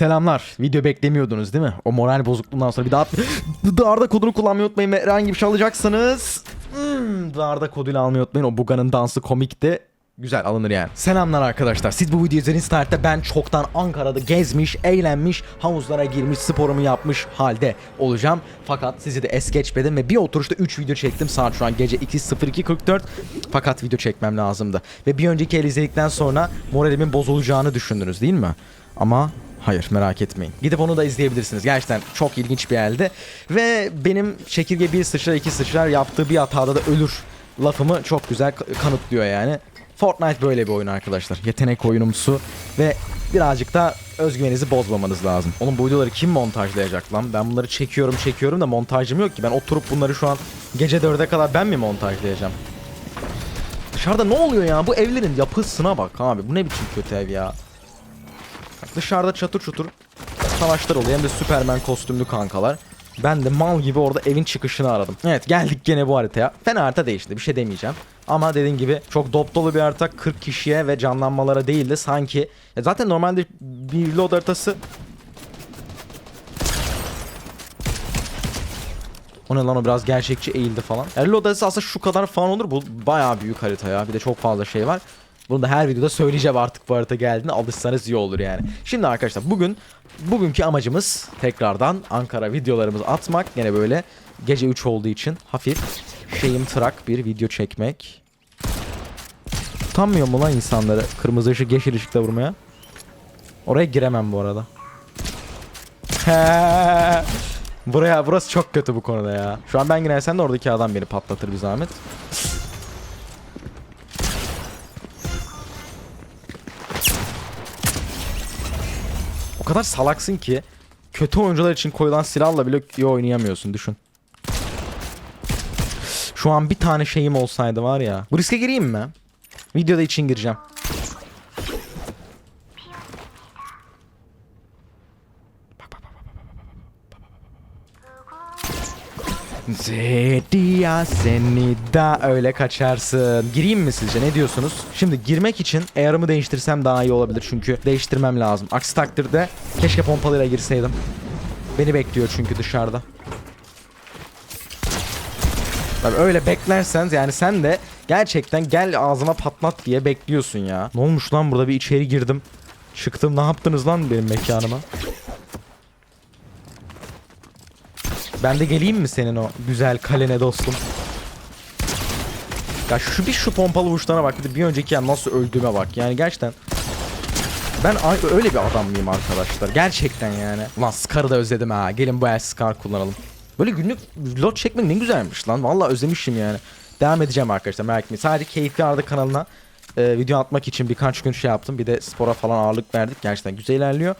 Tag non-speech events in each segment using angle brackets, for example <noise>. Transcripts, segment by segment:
Selamlar. Video beklemiyordunuz değil mi? O moral bozukluğundan sonra bir daha <laughs> Dağarda kodunu kullanmayı unutmayın herhangi bir şey alacaksanız hmm, Dağarda koduyla almayı unutmayın. O Buga'nın dansı komikti. Güzel alınır yani. Selamlar arkadaşlar. Siz bu videoyu izlediğiniz tarihte ben çoktan Ankara'da gezmiş, eğlenmiş, havuzlara girmiş, sporumu yapmış halde olacağım. Fakat sizi de es geçmedim ve bir oturuşta 3 video çektim. Saat şu an gece 2.02.44. Fakat video çekmem lazımdı. Ve bir önceki el izledikten sonra moralimin bozulacağını düşündünüz değil mi? Ama Hayır merak etmeyin. Gidip onu da izleyebilirsiniz. Gerçekten çok ilginç bir elde. Ve benim çekirge bir sıçrar iki sıçrar yaptığı bir hatada da ölür lafımı çok güzel kanıtlıyor yani. Fortnite böyle bir oyun arkadaşlar. Yetenek oyunumsu ve birazcık da özgüveninizi bozmamanız lazım. Onun bu videoları kim montajlayacak lan? Ben bunları çekiyorum çekiyorum da montajım yok ki. Ben oturup bunları şu an gece 4'e kadar ben mi montajlayacağım? Dışarıda ne oluyor ya? Bu evlerin yapısına bak abi. Bu ne biçim kötü ev ya? Dışarıda çatır çutur savaşlar oluyor. Hem de Superman kostümlü kankalar. Ben de mal gibi orada evin çıkışını aradım. Evet geldik gene bu haritaya. Fena harita değişti bir şey demeyeceğim. Ama dediğim gibi çok dop dolu bir harita 40 kişiye ve canlanmalara değil de sanki ya zaten normalde bir load haritası O ne lan o biraz gerçekçi eğildi falan. Yani load haritası aslında şu kadar falan olur. Bu bayağı büyük harita ya. Bir de çok fazla şey var. Bunu da her videoda söyleyeceğim artık bu harita geldiğinde alışsanız iyi olur yani. Şimdi arkadaşlar bugün bugünkü amacımız tekrardan Ankara videolarımızı atmak. Yine böyle gece 3 olduğu için hafif şeyim tırak bir video çekmek. Utanmıyor mu lan insanları kırmızı ışık yeşil ışıkta vurmaya? Oraya giremem bu arada. Buraya burası çok kötü bu konuda ya. Şu an ben girersem de oradaki adam beni patlatır bir zahmet. Kadar salaksın ki kötü oyuncular için koyulan silahla bile iyi oynayamıyorsun düşün. Şu an bir tane şeyim olsaydı var ya. Bu riske gireyim mi? Videoda için gireceğim. Zediya seni da öyle kaçarsın. Gireyim mi sizce ne diyorsunuz? Şimdi girmek için eğerimi değiştirsem daha iyi olabilir çünkü değiştirmem lazım. Aksi takdirde keşke pompalıyla girseydim. Beni bekliyor çünkü dışarıda. Tabii öyle beklerseniz yani sen de gerçekten gel ağzıma patlat diye bekliyorsun ya. Ne olmuş lan burada bir içeri girdim. Çıktım ne yaptınız lan benim mekanıma? Ben de geleyim mi senin o güzel kalene dostum? Ya şu bir şu pompalı vuruşlarına bak bir de bir önceki ya nasıl öldüğüme bak. Yani gerçekten ben öyle bir adam mıyım arkadaşlar? Gerçekten yani. Ulan Scar'ı da özledim ha. Gelin bu el Scar kullanalım. Böyle günlük lot çekmek ne güzelmiş lan. Vallahi özlemişim yani. Devam edeceğim arkadaşlar merak etmeyin. Sadece keyifli arada kanalına e, video atmak için birkaç gün şey yaptım. Bir de spora falan ağırlık verdik. Gerçekten güzel ilerliyor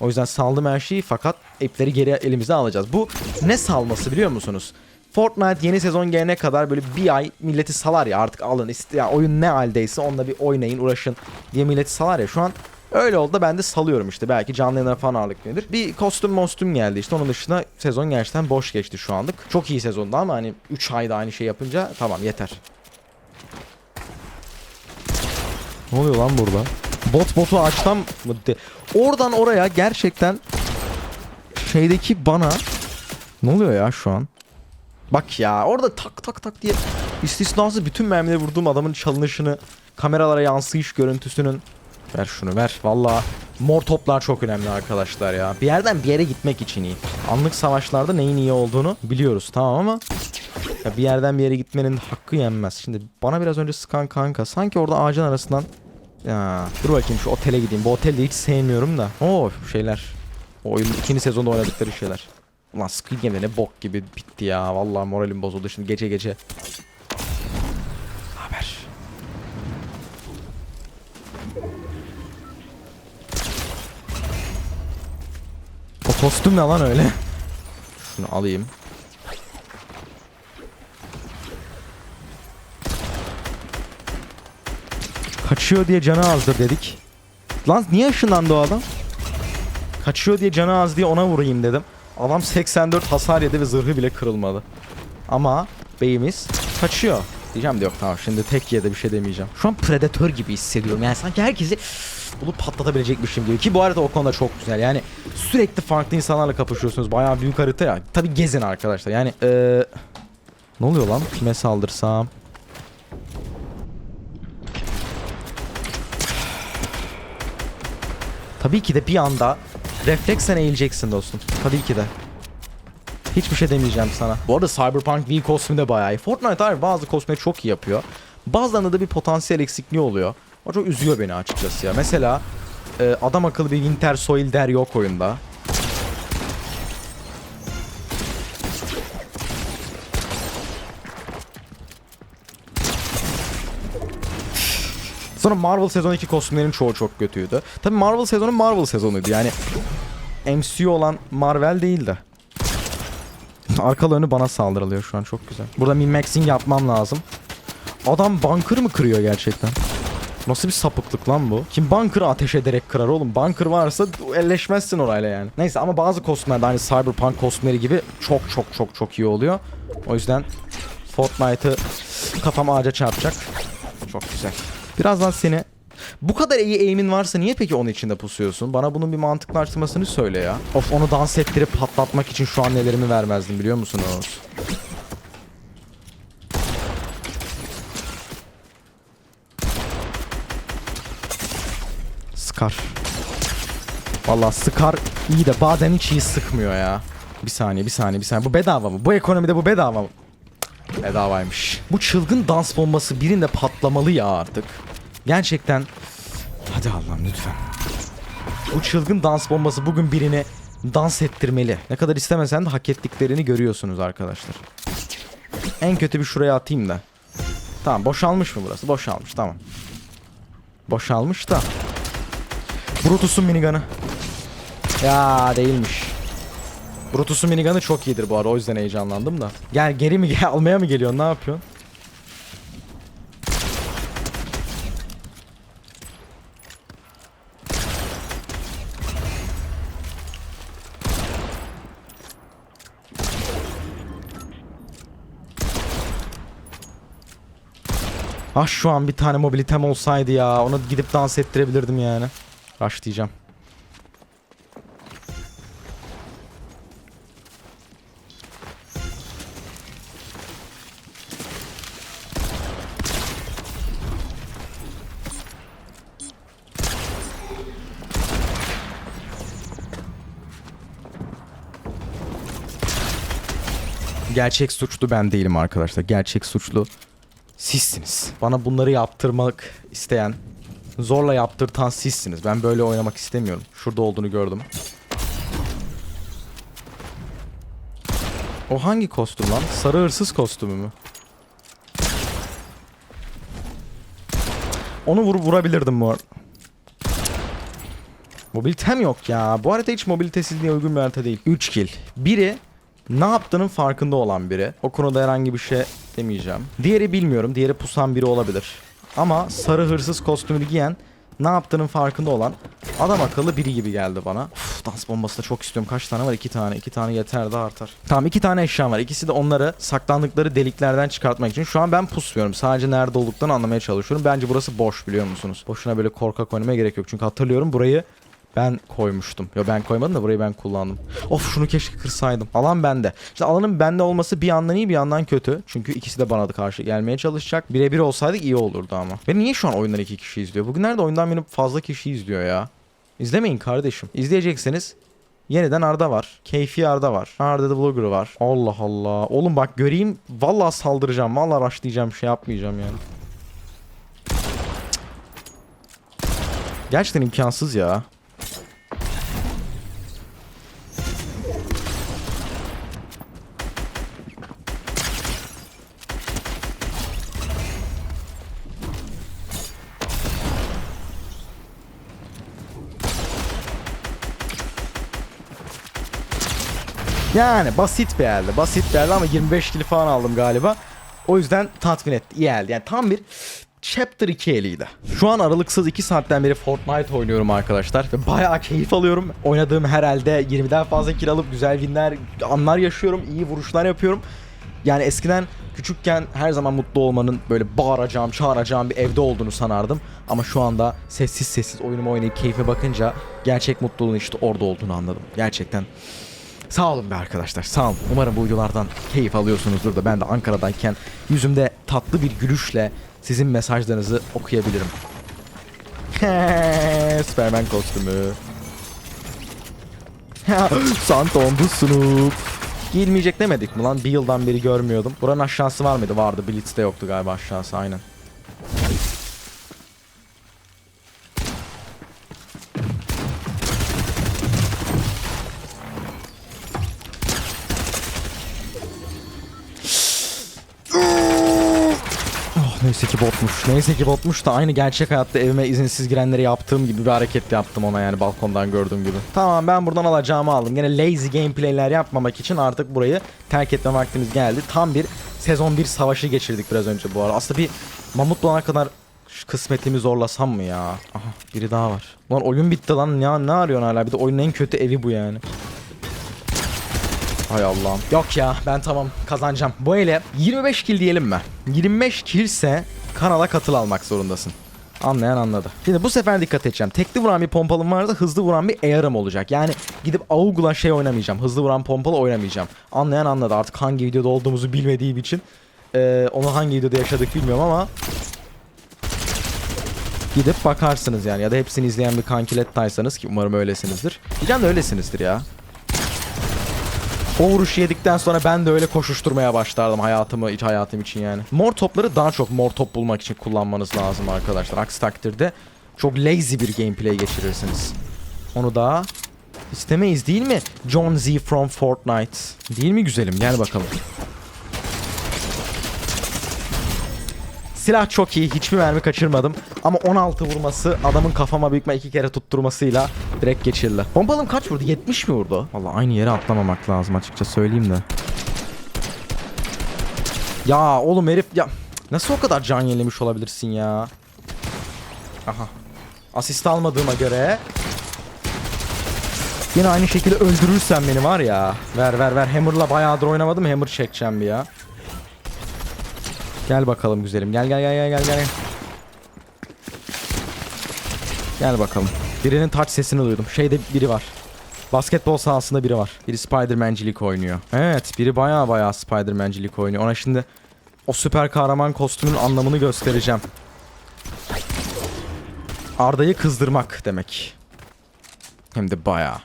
o yüzden saldım her şeyi fakat ipleri geri elimize alacağız. Bu ne salması biliyor musunuz? Fortnite yeni sezon gelene kadar böyle bir ay milleti salar ya artık alın ya oyun ne haldeyse onunla bir oynayın uğraşın diye milleti salar ya şu an öyle oldu da ben de salıyorum işte belki canlı yayınlara falan ağırlık nedir. Bir kostüm mostüm geldi işte onun dışında sezon gerçekten boş geçti şu anlık. Çok iyi sezonda ama hani 3 ayda aynı şey yapınca tamam yeter. Ne oluyor lan burada? Bot botu açtan mı? de- Oradan oraya gerçekten şeydeki bana ne oluyor ya şu an? Bak ya orada tak tak tak diye istisnasız bütün mermileri vurduğum adamın çalınışını kameralara yansıyış görüntüsünün ver şunu ver valla mor toplar çok önemli arkadaşlar ya bir yerden bir yere gitmek için iyi anlık savaşlarda neyin iyi olduğunu biliyoruz tamam ama ya bir yerden bir yere gitmenin hakkı yenmez şimdi bana biraz önce sıkan kanka sanki orada ağacın arasından ya dur bakayım şu otele gideyim. Bu oteli hiç sevmiyorum da. Oo şeyler. O oyunun ikinci sezonda oynadıkları şeyler. Ulan Squid Game'de ne bok gibi bitti ya. Vallahi moralim bozuldu şimdi gece gece. Haber. O kostüm ne lan öyle? Şunu alayım. Kaçıyor diye canı azdır dedik. Lan niye ışınlandı o adam? Kaçıyor diye canı az diye ona vurayım dedim. Adam 84 hasar yedi ve zırhı bile kırılmadı. Ama beyimiz kaçıyor. diyeceğim de yok tamam şimdi tek yerde bir şey demeyeceğim. Şu an predatör gibi hissediyorum. Yani sanki herkesi bulup patlatabilecekmişim gibi. Ki bu arada o konuda çok güzel. Yani sürekli farklı insanlarla kapışıyorsunuz. Bayağı büyük harita ya. Tabi gezin arkadaşlar. Yani eee... Ne oluyor lan? Kime saldırsam? Tabii ki de bir anda refleksen eğileceksin dostum. Tabii ki de. Hiçbir şey demeyeceğim sana. Bu arada Cyberpunk V kostümü de bayağı iyi. Fortnite abi bazı kostümleri çok iyi yapıyor. Bazılarında da bir potansiyel eksikliği oluyor. O çok üzüyor beni açıkçası ya. Mesela e, adam akıllı bir Winter Soil der yok oyunda. Sonra Marvel sezon 2 kostümlerin çoğu çok kötüydü. Tabi Marvel sezonu Marvel sezonuydu yani. MCU olan Marvel değildi. Arkalı önü bana saldırılıyor şu an çok güzel. Burada min-maxing yapmam lazım. Adam bunker mı kırıyor gerçekten? Nasıl bir sapıklık lan bu? Kim bunker'ı ateş ederek kırar oğlum? Bunker varsa elleşmezsin orayla yani. Neyse ama bazı kostümler de hani Cyberpunk kostümleri gibi çok çok çok çok iyi oluyor. O yüzden Fortnite'ı kafam ağaca çarpacak. Çok güzel. Birazdan seni bu kadar iyi aim'in varsa niye peki onun içinde pusuyorsun? Bana bunun bir mantıklaştırmasını söyle ya. Of onu dans ettirip patlatmak için şu an nelerimi vermezdim biliyor musunuz? Scar. Vallahi Scar iyi de bazen hiç iyi sıkmıyor ya. Bir saniye bir saniye bir saniye. Bu bedava mı? Bu ekonomide bu bedava mı? Bedavaymış. Bu çılgın dans bombası birinde patlamalı ya artık. Gerçekten. Hadi Allah'ım lütfen. Bu çılgın dans bombası bugün birini dans ettirmeli. Ne kadar istemesen de hak ettiklerini görüyorsunuz arkadaşlar. En kötü bir şuraya atayım da. Tamam boşalmış mı burası? Boşalmış tamam. Boşalmış da. Brutus'un minigun'ı. Ya değilmiş. Brutus'un minigun'ı çok iyidir bu arada o yüzden heyecanlandım da. Gel geri mi gel <laughs> almaya mı geliyorsun ne yapıyorsun? Ah şu an bir tane mobilitem olsaydı ya. Onu gidip dans ettirebilirdim yani. Rush diyeceğim. Gerçek suçlu ben değilim arkadaşlar. Gerçek suçlu sizsiniz. Bana bunları yaptırmak isteyen, zorla yaptırtan sizsiniz. Ben böyle oynamak istemiyorum. Şurada olduğunu gördüm. O hangi kostüm lan? Sarı hırsız kostümü mü? Onu vur vurabilirdim bu arada. Mobilitem yok ya. Bu harita hiç mobilitesizliğe uygun bir harita değil. 3 kill. Biri ne yaptığının farkında olan biri. O konuda herhangi bir şey demeyeceğim. Diğeri bilmiyorum. Diğeri pusan biri olabilir. Ama sarı hırsız kostümü giyen ne yaptığının farkında olan adam akıllı biri gibi geldi bana. Uf, dans bombası da çok istiyorum. Kaç tane var? İki tane. İki tane yeter de artar. Tamam iki tane eşyam var. İkisi de onları saklandıkları deliklerden çıkartmak için. Şu an ben pusmuyorum. Sadece nerede olduklarını anlamaya çalışıyorum. Bence burası boş biliyor musunuz? Boşuna böyle korkak oynamaya gerek yok. Çünkü hatırlıyorum burayı ben koymuştum. Yo ben koymadım da burayı ben kullandım. Of şunu keşke kırsaydım. Alan bende. İşte alanın bende olması bir yandan iyi bir yandan kötü. Çünkü ikisi de bana da karşı gelmeye çalışacak. Birebir olsaydık iyi olurdu ama. Beni niye şu an oyundan iki kişi izliyor? Bugünlerde oyundan benim fazla kişi izliyor ya. İzlemeyin kardeşim. İzleyecekseniz yeniden Arda var. Keyfi Arda var. Arda da Vlogger var. Allah Allah. Oğlum bak göreyim. Vallahi saldıracağım. Vallahi rushlayacağım. Şey yapmayacağım yani. Gerçekten imkansız ya. Yani basit bir elde. Basit bir elde ama 25 kilo falan aldım galiba. O yüzden tatmin etti. İyi elde. Yani tam bir Chapter 2 eliydi. Şu an aralıksız 2 saatten beri Fortnite oynuyorum arkadaşlar. Ve bayağı keyif alıyorum. Oynadığım her elde 20'den fazla kill alıp güzel winler, anlar yaşıyorum. iyi vuruşlar yapıyorum. Yani eskiden küçükken her zaman mutlu olmanın böyle bağıracağım, çağıracağım bir evde olduğunu sanardım. Ama şu anda sessiz sessiz oyunumu oynayıp keyfe bakınca gerçek mutluluğun işte orada olduğunu anladım. Gerçekten Sağ olun be arkadaşlar sağ olun. Umarım bu videolardan keyif alıyorsunuzdur da ben de Ankara'dayken yüzümde tatlı bir gülüşle sizin mesajlarınızı okuyabilirim. <laughs> Superman kostümü. <laughs> Santa oldu Snoop. Giyilmeyecek demedik mi lan? Bir yıldan beri görmüyordum. Buranın aşağısı var mıydı? Vardı. Blitz'te yoktu galiba aşağısı aynen. Neyse ki botmuş. Neyse ki botmuş da aynı gerçek hayatta evime izinsiz girenleri yaptığım gibi bir hareket yaptım ona yani balkondan gördüğüm gibi. Tamam ben buradan alacağımı aldım. Gene lazy gameplay'ler yapmamak için artık burayı terk etme vaktimiz geldi. Tam bir sezon 1 savaşı geçirdik biraz önce bu arada. Aslında bir mamut bulana kadar şu kısmetimi zorlasam mı ya? Aha biri daha var. Lan oyun bitti lan. Ya ne arıyorsun hala? Bir de oyunun en kötü evi bu yani. Hay Allah'ım. Yok ya ben tamam kazanacağım. Bu ele 25 kill diyelim mi? 25 kill ise kanala katıl almak zorundasın. Anlayan anladı. Şimdi bu sefer dikkat edeceğim. Tekli vuran bir pompalım vardı. Hızlı vuran bir AR'ım olacak. Yani gidip AUG'la şey oynamayacağım. Hızlı vuran pompalı oynamayacağım. Anlayan anladı. Artık hangi videoda olduğumuzu bilmediğim için. Ee, onu hangi videoda yaşadık bilmiyorum ama gidip bakarsınız yani ya da hepsini izleyen bir kankilettaysanız ki umarım öylesinizdir. Diyeceğim de öylesinizdir ya. O vuruşu yedikten sonra ben de öyle koşuşturmaya başlardım hayatımı, iç hayatım için yani. Mor topları daha çok mor top bulmak için kullanmanız lazım arkadaşlar. Aksi takdirde çok lazy bir gameplay geçirirsiniz. Onu da istemeyiz değil mi? John Z from Fortnite. Değil mi güzelim? Gel bakalım. Silah çok iyi. Hiçbir mermi kaçırmadım. Ama 16 vurması adamın kafama büyük ihtimal iki kere tutturmasıyla direkt geçirdi. Pompalım kaç vurdu? 70 mi vurdu? Valla aynı yere atlamamak lazım açıkça söyleyeyim de. Ya oğlum herif ya nasıl o kadar can yenilemiş olabilirsin ya? Aha. Asist almadığıma göre Yine aynı şekilde öldürürsen beni var ya. Ver ver ver. Hammer'la bayağıdır oynamadım. Hammer çekeceğim bir ya. Gel bakalım güzelim. Gel gel gel gel gel gel. Gel bakalım. Birinin touch sesini duydum. Şeyde biri var. Basketbol sahasında biri var. Biri Spider-Man'cilik oynuyor. Evet, biri baya baya Spider-Man'cilik oynuyor. Ona şimdi o süper kahraman kostümün anlamını göstereceğim. Arda'yı kızdırmak demek. Hem de baya.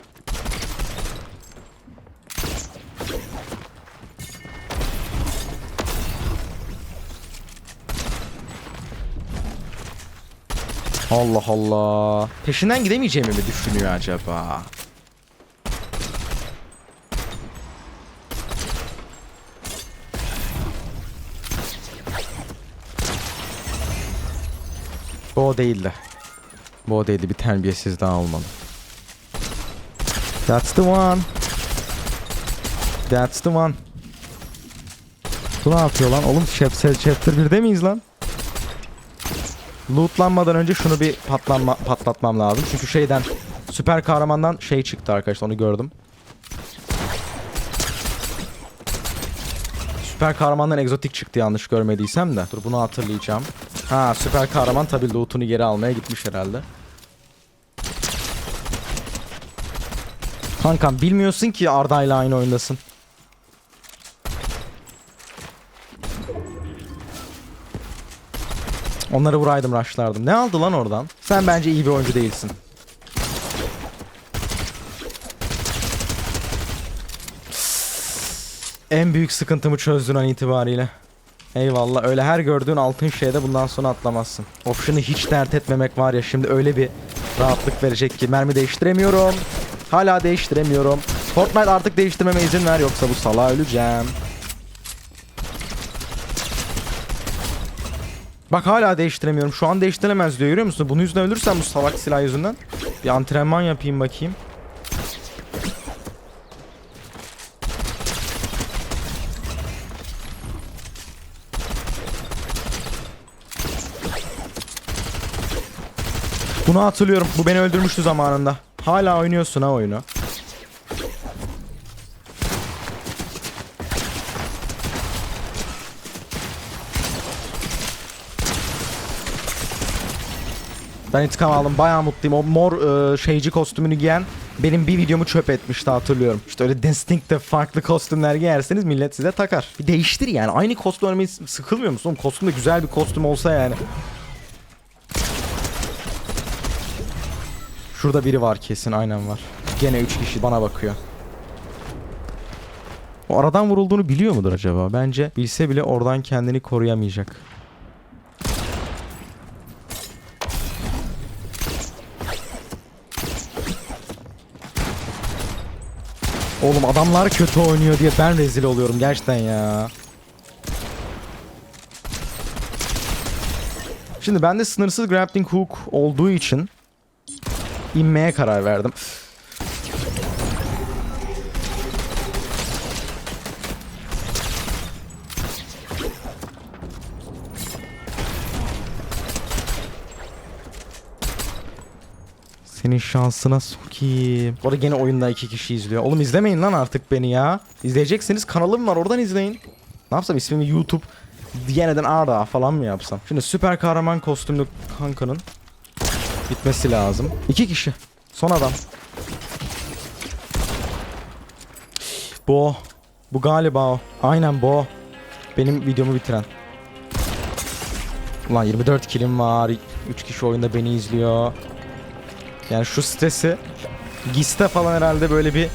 Allah Allah. Peşinden gidemeyeceğimi mi düşünüyor acaba? Bu o değildi. Bu o değildi. Bir terbiyesiz daha olmalı. That's the one. That's the one. Bu ne yapıyor lan? Oğlum chapter, chapter 1'de miyiz lan? Lootlanmadan önce şunu bir patlanma, patlatmam lazım. Çünkü şeyden süper kahramandan şey çıktı arkadaşlar onu gördüm. Süper kahramandan egzotik çıktı yanlış görmediysem de. Dur bunu hatırlayacağım. Ha süper kahraman tabi loot'unu geri almaya gitmiş herhalde. Kankam bilmiyorsun ki Arda ile aynı oyundasın. Onları vuraydım rushlardım. Ne aldı lan oradan? Sen bence iyi bir oyuncu değilsin. En büyük sıkıntımı çözdün an itibariyle. Eyvallah öyle her gördüğün altın şeyde bundan sonra atlamazsın. Option'ı hiç dert etmemek var ya şimdi öyle bir rahatlık verecek ki mermi değiştiremiyorum. Hala değiştiremiyorum. Fortnite artık değiştirmeme izin ver yoksa bu salağa öleceğim. Bak hala değiştiremiyorum. Şu an değiştiremez diyor görüyor musun? Bunun yüzünden ölürsem bu salak silah yüzünden. Bir antrenman yapayım bakayım. Bunu hatırlıyorum. Bu beni öldürmüştü zamanında. Hala oynuyorsun ha oyunu. Ben intikam aldım bayağı mutluyum. O mor e, şeyci kostümünü giyen benim bir videomu çöp etmişti hatırlıyorum. İşte öyle distinctive farklı kostümler giyerseniz millet size takar. Bir değiştir yani. Aynı kostüm örmeyi sıkılmıyor musun? Oğlum kostüm de güzel bir kostüm olsa yani. Şurada biri var kesin aynen var. Gene 3 kişi bana bakıyor. O aradan vurulduğunu biliyor mudur acaba? Bence bilse bile oradan kendini koruyamayacak. Oğlum adamlar kötü oynuyor diye ben rezil oluyorum gerçekten ya. Şimdi bende sınırsız grappling hook olduğu için inmeye karar verdim. Senin şansına sokayım. Bu arada gene oyunda iki kişi izliyor. Oğlum izlemeyin lan artık beni ya. İzleyecekseniz kanalım var oradan izleyin. Ne yapsam ismimi YouTube yeniden Arda falan mı yapsam? Şimdi süper kahraman kostümlü kankanın bitmesi lazım. İki kişi. Son adam. Bu o. Bu galiba o. Aynen bu o. Benim videomu bitiren. Ulan 24 kilim var. 3 kişi oyunda beni izliyor. Yani şu stresi Giste falan herhalde böyle bir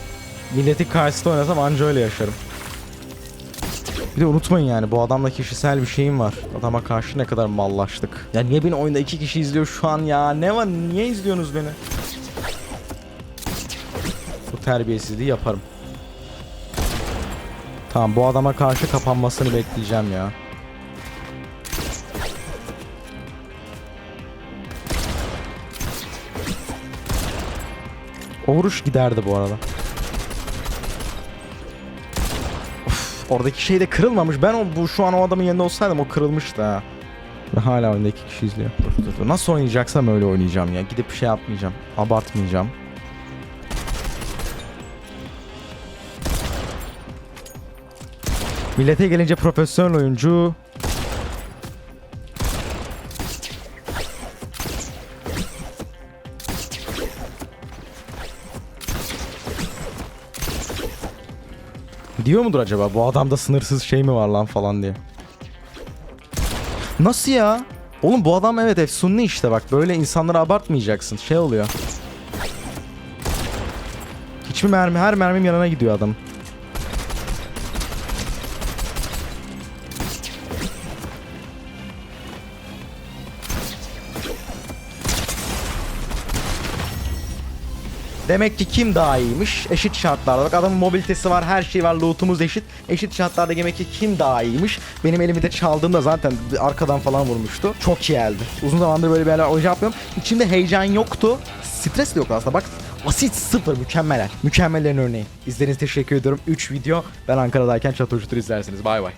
milleti karşısında oynasam anca öyle yaşarım. Bir de unutmayın yani bu adamla kişisel bir şeyim var. Adama karşı ne kadar mallaştık. Ya niye beni oyunda iki kişi izliyor şu an ya? Ne var? Niye izliyorsunuz beni? Bu terbiyesizliği yaparım. Tamam bu adama karşı kapanmasını bekleyeceğim ya. O giderdi bu arada. Of, oradaki şey de kırılmamış. Ben o bu şu an o adamın yerinde olsaydım o kırılmıştı ha. Ve hala oyunda iki kişi izliyor. Dur, dur, dur. Nasıl oynayacaksam öyle oynayacağım ya. Gidip şey yapmayacağım. Abartmayacağım. Millete gelince profesyonel oyuncu Diyor mudur acaba bu adamda sınırsız şey mi var lan falan diye. Nasıl ya? Oğlum bu adam evet efsunlu işte bak böyle insanları abartmayacaksın şey oluyor. Hiçbir mermi her mermim yanına gidiyor adam. Demek ki kim daha iyiymiş? Eşit şartlarda. Bak adamın mobilitesi var, her şey var, lootumuz eşit. Eşit şartlarda demek ki kim daha iyiymiş? Benim elimi de çaldığımda zaten arkadan falan vurmuştu. Çok iyi geldi. Uzun zamandır böyle bir yerler oyuncu yapmıyorum. İçimde heyecan yoktu. Stres de yok aslında. Bak asit sıfır mükemmeler. Mükemmellerin örneği. İzlediğiniz teşekkür ediyorum. 3 video. Ben Ankara'dayken çutur izlersiniz. Bay bay.